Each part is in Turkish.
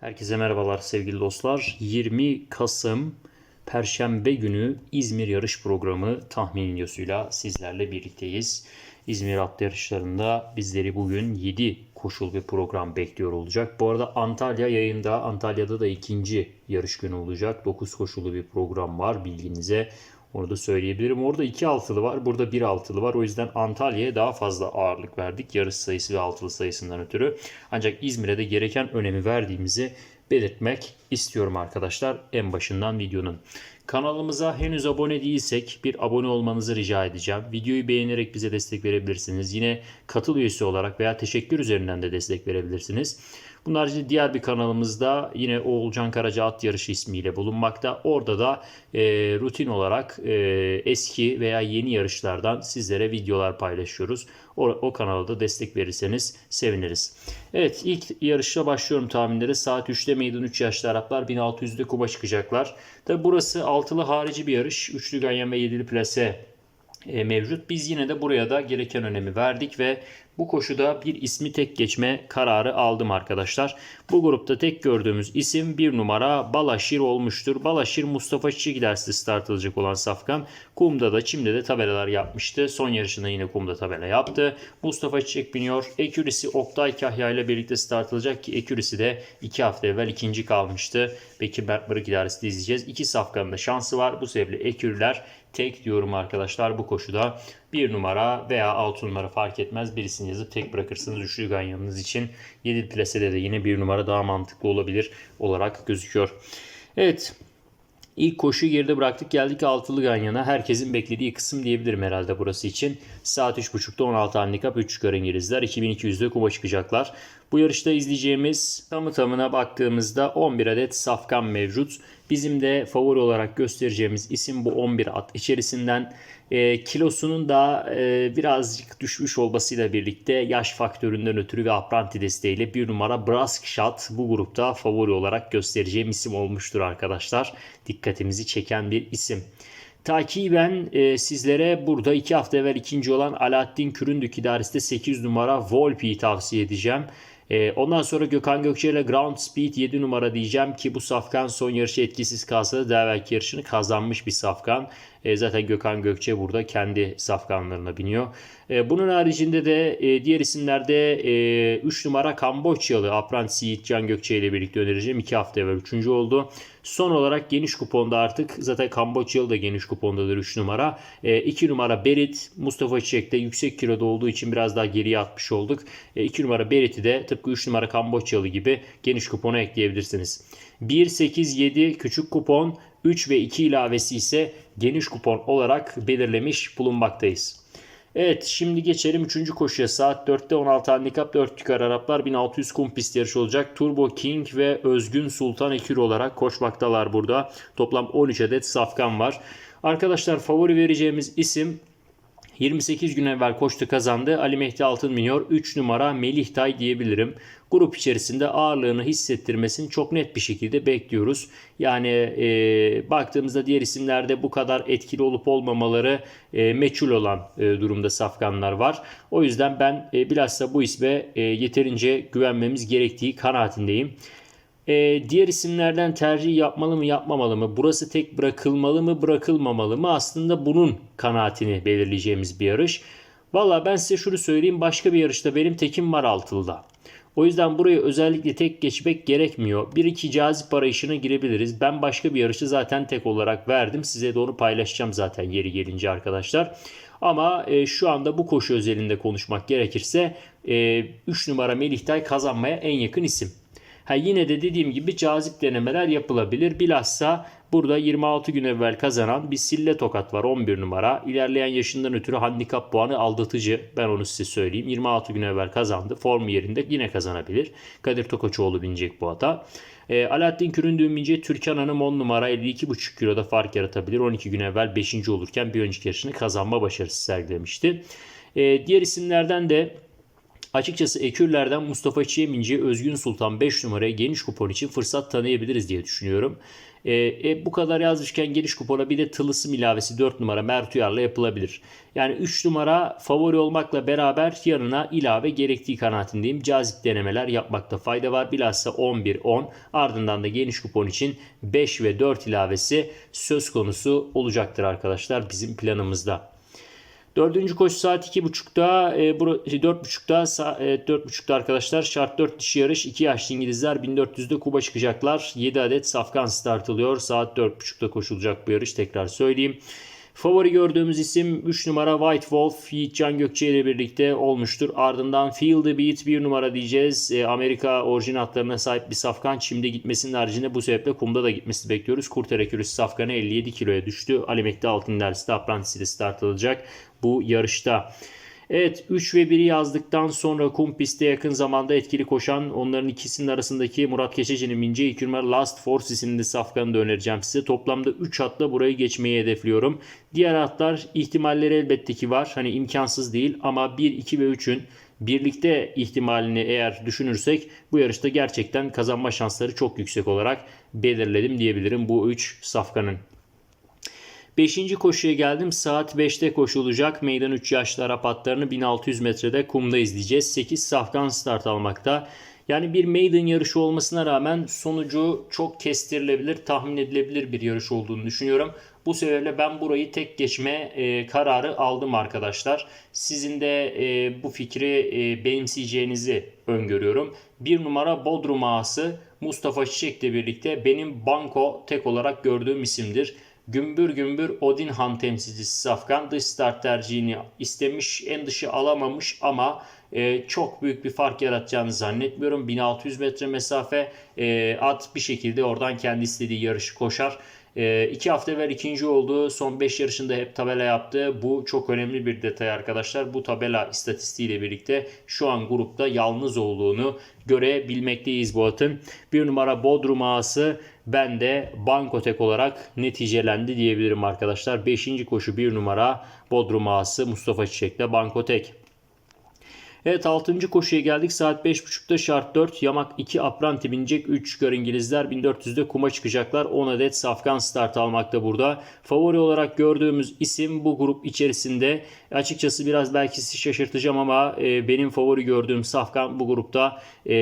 Herkese merhabalar sevgili dostlar. 20 Kasım Perşembe günü İzmir yarış programı tahmin videosuyla sizlerle birlikteyiz. İzmir at yarışlarında bizleri bugün 7 koşul bir program bekliyor olacak. Bu arada Antalya yayında. Antalya'da da ikinci yarış günü olacak. 9 koşulu bir program var bilginize. Onu da söyleyebilirim. Orada 2 altılı var. Burada 1 altılı var. O yüzden Antalya'ya daha fazla ağırlık verdik. Yarış sayısı ve altılı sayısından ötürü. Ancak İzmir'e de gereken önemi verdiğimizi belirtmek istiyorum arkadaşlar en başından videonun. Kanalımıza henüz abone değilsek bir abone olmanızı rica edeceğim. Videoyu beğenerek bize destek verebilirsiniz. Yine katıl üyesi olarak veya teşekkür üzerinden de destek verebilirsiniz. Bunun haricinde diğer bir kanalımızda yine Oğulcan Karaca At Yarışı ismiyle bulunmakta. Orada da e, rutin olarak e, eski veya yeni yarışlardan sizlere videolar paylaşıyoruz. O, o kanala da destek verirseniz seviniriz. Evet ilk yarışla başlıyorum tahminleri. Saat 3'te meydan 3 yaşlı Araplar 1600'de kuma çıkacaklar. Tabi burası altılı harici bir yarış. Üçlü ganyan ve yedili plase mevcut. Biz yine de buraya da gereken önemi verdik ve bu koşuda bir ismi tek geçme kararı aldım arkadaşlar. Bu grupta tek gördüğümüz isim bir numara Balaşir olmuştur. Balaşir Mustafa Çiçek dersi start alacak olan Safkan. Kumda da Çim'de de tabelalar yapmıştı. Son yarışında yine Kumda tabela yaptı. Mustafa Çiçek biniyor. Ekürisi Oktay Kahya ile birlikte start alacak ki Ekürisi de 2 hafta evvel ikinci kalmıştı. Bekir Berkbarık idaresinde izleyeceğiz. İki Safkan'ın da şansı var. Bu sebeple Ekürler tek diyorum arkadaşlar bu koşuda. Bir numara veya altı numara fark etmez. Birisini yazıp tek bırakırsınız üçlü ganyanınız için. 7 plasede de yine bir numara daha mantıklı olabilir olarak gözüküyor. Evet İlk koşuyu geride bıraktık geldik altılı ganyana. Herkesin beklediği kısım diyebilirim herhalde burası için. Saat 3.30'da 16 handikap 3 çıkar İngilizler. 2200'de kuma çıkacaklar. Bu yarışta izleyeceğimiz tamı tamına baktığımızda 11 adet safkan mevcut. Bizim de favori olarak göstereceğimiz isim bu 11 at içerisinden. E, kilosunun da e, birazcık düşmüş olmasıyla birlikte yaş faktöründen ötürü ve apranti desteğiyle bir numara Brask Shot bu grupta favori olarak göstereceğim isim olmuştur arkadaşlar. Dikkatimizi çeken bir isim. Takiben e, sizlere burada 2 hafta evvel ikinci olan Alaaddin Küründük idaresinde 8 numara Volpi'yi tavsiye edeceğim. E, ondan sonra Gökhan Gökçe ile Ground Speed 7 numara diyeceğim ki bu safkan son yarışı etkisiz kalsa da evvelki yarışını kazanmış bir safkan. E, zaten Gökhan Gökçe burada kendi safkanlarına biniyor. E, bunun haricinde de e, diğer isimlerde 3 e, numara Kamboçyalı Apprentice Yiğit Can Gökçe ile birlikte önereceğim. 2 hafta evvel 3. oldu. Son olarak geniş kuponda artık zaten Kamboçyalı da geniş kupondadır 3 numara. 2 e, numara Berit Mustafa Çiçek de yüksek kiloda olduğu için biraz daha geriye atmış olduk. 2 e, numara Berit'i de tıpkı 3 numara Kamboçyalı gibi geniş kupona ekleyebilirsiniz. 1, 8, 7 küçük kupon 3 ve 2 ilavesi ise geniş kupon olarak belirlemiş bulunmaktayız. Evet şimdi geçelim 3. koşuya. Saat 4'te 16 handikap 4 tükar Araplar 1600 kum pist yarışı olacak. Turbo King ve Özgün Sultan Ekür olarak koşmaktalar burada. Toplam 13 adet safkan var. Arkadaşlar favori vereceğimiz isim 28 gün evvel koştu kazandı. Ali Mehdi Altın Minyor 3 numara Melih Tay diyebilirim. Grup içerisinde ağırlığını hissettirmesini çok net bir şekilde bekliyoruz. Yani e, baktığımızda diğer isimlerde bu kadar etkili olup olmamaları e, meçhul olan e, durumda safkanlar var. O yüzden ben e, bilhassa bu isme e, yeterince güvenmemiz gerektiği kanaatindeyim. Ee, diğer isimlerden tercih yapmalı mı yapmamalı mı? Burası tek bırakılmalı mı bırakılmamalı mı? Aslında bunun kanaatini belirleyeceğimiz bir yarış. Valla ben size şunu söyleyeyim. Başka bir yarışta benim tekim var altılıda. O yüzden buraya özellikle tek geçmek gerekmiyor. Bir iki cazip arayışına girebiliriz. Ben başka bir yarışı zaten tek olarak verdim. Size de onu paylaşacağım zaten yeri gelince arkadaşlar. Ama e, şu anda bu koşu özelinde konuşmak gerekirse e, 3 numara Melih kazanmaya en yakın isim. Ha yine de dediğim gibi cazip denemeler yapılabilir. Bilhassa burada 26 gün evvel kazanan bir Sille Tokat var 11 numara. İlerleyen yaşından ötürü handikap puanı aldatıcı. Ben onu size söyleyeyim. 26 gün evvel kazandı. Form yerinde yine kazanabilir. Kadir Tokaçoğlu binecek bu ata. E, Alaaddin Küründüğün bince Türkan Hanım 10 numara 52,5 kiloda fark yaratabilir. 12 gün evvel 5. olurken bir önceki yarışını kazanma başarısı sergilemişti. E, diğer isimlerden de Açıkçası ekürlerden Mustafa Çiğminci, Özgün Sultan 5 numaraya geniş kupon için fırsat tanıyabiliriz diye düşünüyorum. E, e, bu kadar yazmışken geniş kupona bir de tılısım ilavesi 4 numara Mert Uyar'la yapılabilir. Yani 3 numara favori olmakla beraber yanına ilave gerektiği kanaatindeyim. Cazip denemeler yapmakta fayda var. Bilhassa 11-10 ardından da geniş kupon için 5 ve 4 ilavesi söz konusu olacaktır arkadaşlar bizim planımızda. Dördüncü koşu saat 2.30'da, e, 4.30'da, e, 4.30'da arkadaşlar şart 4 dişi yarış. 2 yaşlı İngilizler 1400'de Kuba çıkacaklar. 7 adet safkan start alıyor. Saat 4.30'da koşulacak bu yarış tekrar söyleyeyim. Favori gördüğümüz isim 3 numara White Wolf Yiğitcan Gökçe ile birlikte olmuştur. Ardından Feel the Beat 1 numara diyeceğiz. E, Amerika orijin atlarına sahip bir safkan. Çim'de gitmesinin haricinde bu sebeple kumda da gitmesi bekliyoruz. Kurtere Kürüs safkanı 57 kiloya düştü. Alimek'te altın dersinde Apprentice'de start alacak bu yarışta. Evet 3 ve 1'i yazdıktan sonra kum pistte yakın zamanda etkili koşan onların ikisinin arasındaki Murat Keçeci'nin Mince İkürmer Last Force isimli safkanı da önereceğim size. Toplamda 3 atla burayı geçmeyi hedefliyorum. Diğer atlar ihtimalleri elbette ki var. Hani imkansız değil ama 1, 2 ve 3'ün birlikte ihtimalini eğer düşünürsek bu yarışta gerçekten kazanma şansları çok yüksek olarak belirledim diyebilirim bu 3 safkanın. Beşinci koşuya geldim. Saat 5'te koşulacak. Meydan 3 yaşlı Arap atlarını 1600 metrede kumda izleyeceğiz. 8 safkan start almakta. Yani bir maiden yarışı olmasına rağmen sonucu çok kestirilebilir, tahmin edilebilir bir yarış olduğunu düşünüyorum. Bu sebeple ben burayı tek geçme e, kararı aldım arkadaşlar. Sizin de e, bu fikri e, benimseyeceğinizi öngörüyorum. Bir numara Bodrum ağası Mustafa Çiçek'le birlikte benim banko tek olarak gördüğüm isimdir. Gümbür gümbür Odin Han temsilcisi Safkan dış start tercihini istemiş. En dışı alamamış ama e, çok büyük bir fark yaratacağını zannetmiyorum. 1600 metre mesafe e, at bir şekilde oradan kendi istediği yarışı koşar. E, iki hafta evvel ikinci oldu. Son 5 yarışında hep tabela yaptı. Bu çok önemli bir detay arkadaşlar. Bu tabela istatistiğiyle birlikte şu an grupta yalnız olduğunu görebilmekteyiz bu. Bir numara Bodrum ağası ben de Bankotek olarak neticelendi diyebilirim arkadaşlar. 5. koşu 1 numara Bodrum ağası Mustafa Çiçek'le Bankotek. Evet 6. koşuya geldik. Saat 5.30'da şart 4. Yamak 2 Apranti binecek. 3 çıkar İngilizler. 1400'de kuma çıkacaklar. 10 adet Safkan start almakta burada. Favori olarak gördüğümüz isim bu grup içerisinde. Açıkçası biraz belki sizi şaşırtacağım ama e, benim favori gördüğüm Safkan bu grupta e,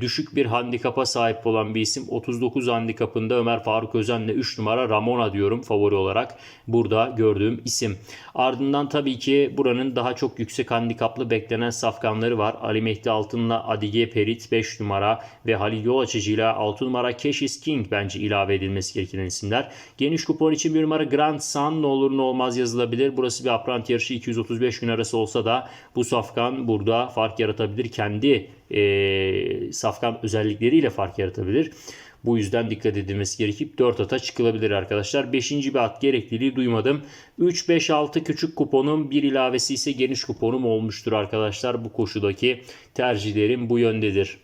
düşük bir handikapa sahip olan bir isim. 39 handikapında Ömer Faruk Özen'le 3 numara Ramona diyorum favori olarak. Burada gördüğüm isim. Ardından tabii ki buranın daha çok yüksek handikaplı beklenen safkanları var. Ali Mehdi Altın'la Adige Perit 5 numara ve Halil Yol Açıcı ile 6 numara Keşis King bence ilave edilmesi gereken isimler. Geniş kupon için bir numara Grand Sun ne olur ne olmaz yazılabilir. Burası bir apprant yarışı 235 gün arası olsa da bu safkan burada fark yaratabilir. Kendi e, safkan özellikleriyle fark yaratabilir. Bu yüzden dikkat edilmesi gerekip 4 ata çıkılabilir arkadaşlar. 5. bir at gerekliliği duymadım. 3, 5, 6 küçük kuponum. Bir ilavesi ise geniş kuponum olmuştur arkadaşlar. Bu koşudaki tercihlerim bu yöndedir.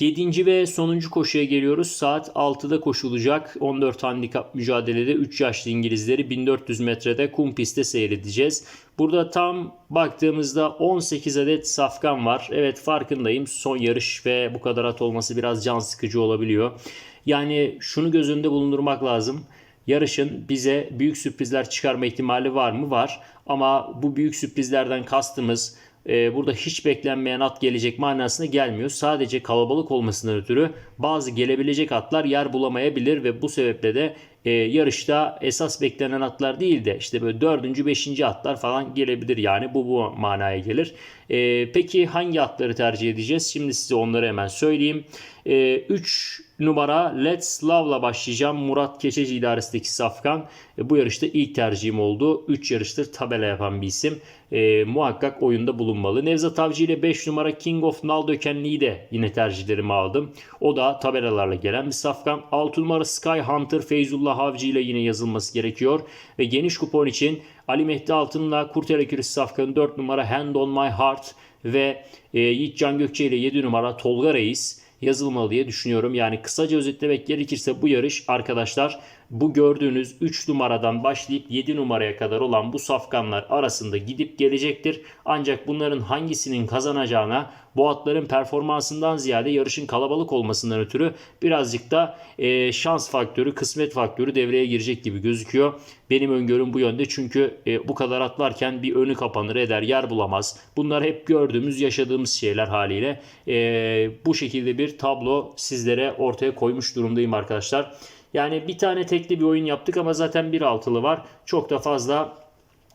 7. ve sonuncu koşuya geliyoruz. Saat 6'da koşulacak 14 handikap mücadelede 3 yaşlı İngilizleri 1400 metrede kum pistte seyredeceğiz. Burada tam baktığımızda 18 adet safkan var. Evet farkındayım. Son yarış ve bu kadar at olması biraz can sıkıcı olabiliyor. Yani şunu göz önünde bulundurmak lazım. Yarışın bize büyük sürprizler çıkarma ihtimali var mı? Var. Ama bu büyük sürprizlerden kastımız e, burada hiç beklenmeyen at gelecek manasına gelmiyor. Sadece kalabalık olmasından ötürü bazı gelebilecek atlar yer bulamayabilir ve bu sebeple de e, yarışta esas beklenen atlar değil de işte böyle dördüncü, beşinci atlar falan gelebilir. Yani bu bu manaya gelir. E, peki hangi atları tercih edeceğiz? Şimdi size onları hemen söyleyeyim. 3 e, numara Let's Love'la başlayacağım. Murat Keçeci idaresindeki Safkan. E, bu yarışta ilk tercihim oldu. 3 yarıştır tabela yapan bir isim. E, muhakkak oyunda bulunmalı. Nevzat Avcı ile 5 numara King of Naldökenli'yi de yine tercihlerimi aldım. O da tabelalarla gelen bir Safkan. 6 numara Sky Hunter Feyzullah Avcı ile yine yazılması gerekiyor. Ve geniş kupon için Ali Mehdi Altın'la Kurtera Kürüs Safkan'ın 4 numara Hand on My Heart ve e, Yiğit Can Gökçe ile 7 numara Tolga Reis yazılmalı diye düşünüyorum. Yani kısaca özetlemek gerekirse bu yarış arkadaşlar bu gördüğünüz 3 numaradan başlayıp 7 numaraya kadar olan bu safkanlar arasında gidip gelecektir. Ancak bunların hangisinin kazanacağına bu atların performansından ziyade yarışın kalabalık olmasından ötürü birazcık da e, şans faktörü, kısmet faktörü devreye girecek gibi gözüküyor. Benim öngörüm bu yönde çünkü e, bu kadar atlarken bir önü kapanır eder, yer bulamaz. Bunlar hep gördüğümüz, yaşadığımız şeyler haliyle. E, bu şekilde bir tablo sizlere ortaya koymuş durumdayım arkadaşlar. Yani bir tane tekli bir oyun yaptık ama zaten bir altılı var. Çok da fazla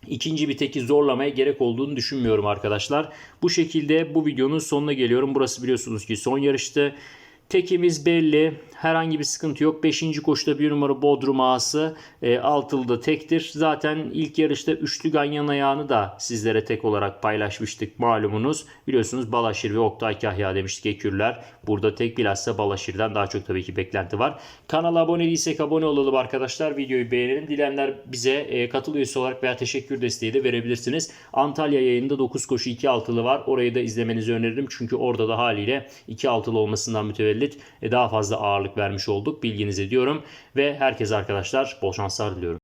ikinci bir teki zorlamaya gerek olduğunu düşünmüyorum arkadaşlar. Bu şekilde bu videonun sonuna geliyorum. Burası biliyorsunuz ki son yarıştı. Tekimiz belli. Herhangi bir sıkıntı yok. 5. koşuda bir numara Bodrum ağası. E, altılı da tektir. Zaten ilk yarışta üçlü ganyan ayağını da sizlere tek olarak paylaşmıştık malumunuz. Biliyorsunuz Balaşir ve Oktay Kahya demiştik ekürler. Burada tek bilhassa Balaşir'den daha çok tabii ki beklenti var. Kanala abone değilsek abone olalım arkadaşlar. Videoyu beğenelim. Dilenler bize e, katıl üyesi olarak veya teşekkür desteği de verebilirsiniz. Antalya yayında 9 koşu 2 altılı var. Orayı da izlemenizi öneririm. Çünkü orada da haliyle 2 altılı olmasından mütevellit e, daha fazla ağırlık vermiş olduk. Bilginize diyorum. Ve herkese arkadaşlar bol şanslar diliyorum.